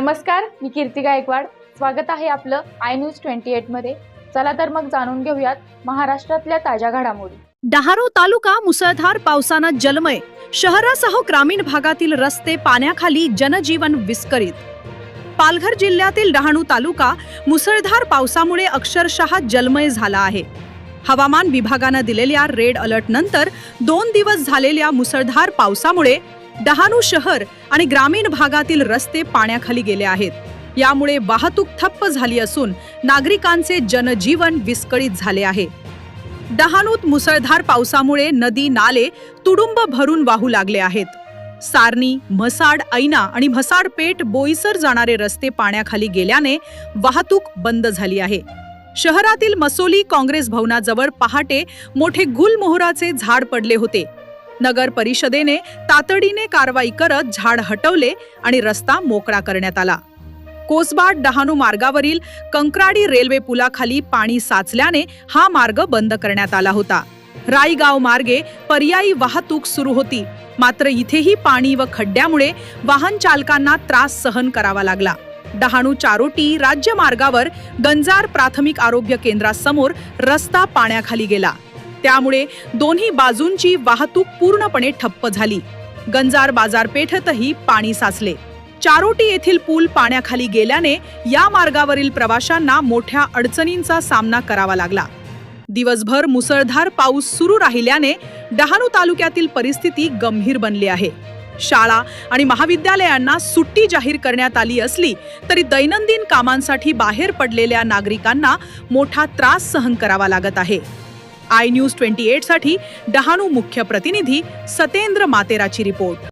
नमस्कार मी कीर्ती गायकवाड. स्वागत आहे आपलं आय न्यूज ट्वेंटी मध्ये. चला तर मग जाणून घेऊयात महाराष्ट्रातल्या ताज्या घडामोडी. डहाणू तालुका मुसळधार पावसानं जलमय. शहरासह ग्रामीण भागातील रस्ते पाण्याखाली जनजीवन विस्कळीत पालघर जिल्ह्यातील डहाणू तालुका मुसळधार पावसामुळे अक्षरशः जलमय झाला आहे. हवामान विभागानं दिलेल्या रेड अलर्ट नंतर दोन दिवस झालेल्या मुसळधार पावसामुळे डहाणू शहर आणि ग्रामीण भागातील रस्ते पाण्याखाली गेले आहेत. यामुळे वाहतूक ठप्प झाली असून नागरिकांचे जनजीवन विस्कळीत झाले आहे. डहाणूत मुसळधार पावसामुळे नदी नाले तुडुंब भरून वाहू लागले आहेत. सारणी म्हसाड ऐना आणि म्हसाड पेठ बोईसर जाणारे रस्ते पाण्याखाली गेल्याने वाहतूक बंद झाली आहे. शहरातील मसोली काँग्रेस भवनाजवळ पहाटे मोठे गुलमोहराचे झाड पडले होते. नगर परिषदेने तातडीने कारवाई करत झाड हटवले आणि रस्ता मोकळा करण्यात आला. कोसबाट डहाणू मार्गावरील कंक्राडी रेल्वे पुलाखाली पाणी साचल्याने हा मार्ग बंद करण्यात आला होता. रायगाव मार्गे पर्यायी वाहतूक सुरू होती. मात्र इथेही पाणी व खड्ड्यामुळे वाहन चालकांना त्रास सहन करावा लागला. डहाणू चारोटी राज्य मार्गावर गंजार प्राथमिक आरोग्य केंद्रासमोर रस्ता पाण्याखाली गेला. त्यामुळे दोन्ही बाजूंची वाहतूक पूर्णपणे ठप्प झाली. गंजार बाजारपेठेतही पाणी साचले. चारोटी येथील पूल पाण्याखाली गेल्याने या मार्गावरील प्रवाशांना मोठ्या अडचणींचा सामना करावा लागला. दिवसभर मुसळधार पाऊस सुरू राहिल्याने डहाणू तालुक्यातील परिस्थिती गंभीर बनली आहे. शाळा आणि महाविद्यालयांना सुट्टी जाहीर करण्यात आली असली तरी दैनंदिन कामांसाठी बाहेर पडलेल्या नागरिकांना मोठा त्रास सहन करावा लागत आहे. आय न्यूज ट्वेंटी एटसाठी डहाणू मुख्य प्रतिनिधी सतेंद्र मातेराची रिपोर्ट.